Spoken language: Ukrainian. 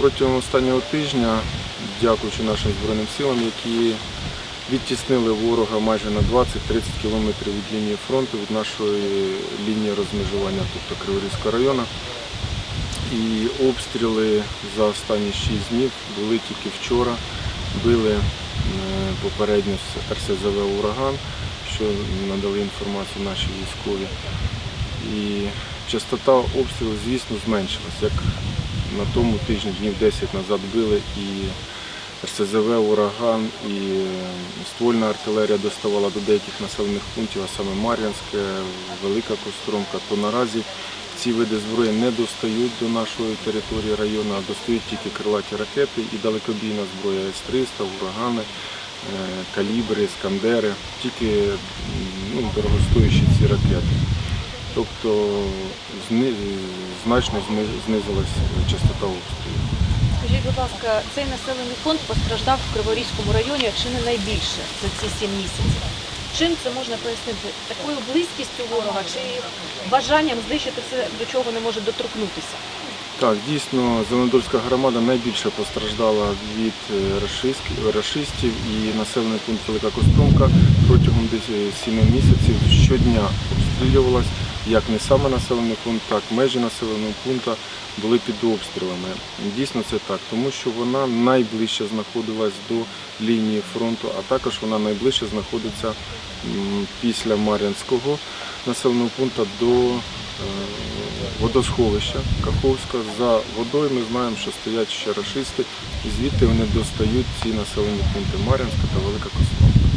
Протягом останнього тижня, дякуючи нашим Збройним силам, які відтіснили ворога майже на 20-30 кілометрів від лінії фронту, від нашої лінії розмежування, тобто Криворізького району. І обстріли за останні 6 днів були тільки вчора. Били е, попередньо РСЗВ Ураган, що надали інформацію наші військові. І частота обстрілів, звісно, зменшилась. Як на тому тижні, днів 10 назад били і РСЗВ, ураган, і е, ствольна артилерія доставала до деяких населених пунктів, а саме Мар'янське, Велика Костромка, то наразі ці види зброї не достають до нашої території району, а достають тільки крилаті ракети і далекобійна зброя С-300, урагани, е, калібри, скандери, тільки ну, дорогостоящі ці ракети. Тобто значно знизилась частота обстрілів. Скажіть, будь ласка, цей населений пункт постраждав в Криворізькому районі чи не найбільше за ці сім місяців? Чим це можна пояснити? Такою близькістю ворога чи бажанням знищити все, до чого не може доторкнутися? Так, дійсно, Зеленодольська громада найбільше постраждала від е, рашистів і населений пункт Велика Костромка протягом десь 7 місяців щодня обстрілювалась, як не саме населений пункт, так і межі населеного пункту були під обстрілами. Дійсно це так, тому що вона найближче знаходилась до лінії фронту, а також вона найближче знаходиться після Мар'янського населеного пункту до е, водосховища Каховська. За водою ми знаємо, що стоять ще рашисти, і звідти вони достають ці населені пункти Мар'янська та Велика Костромка.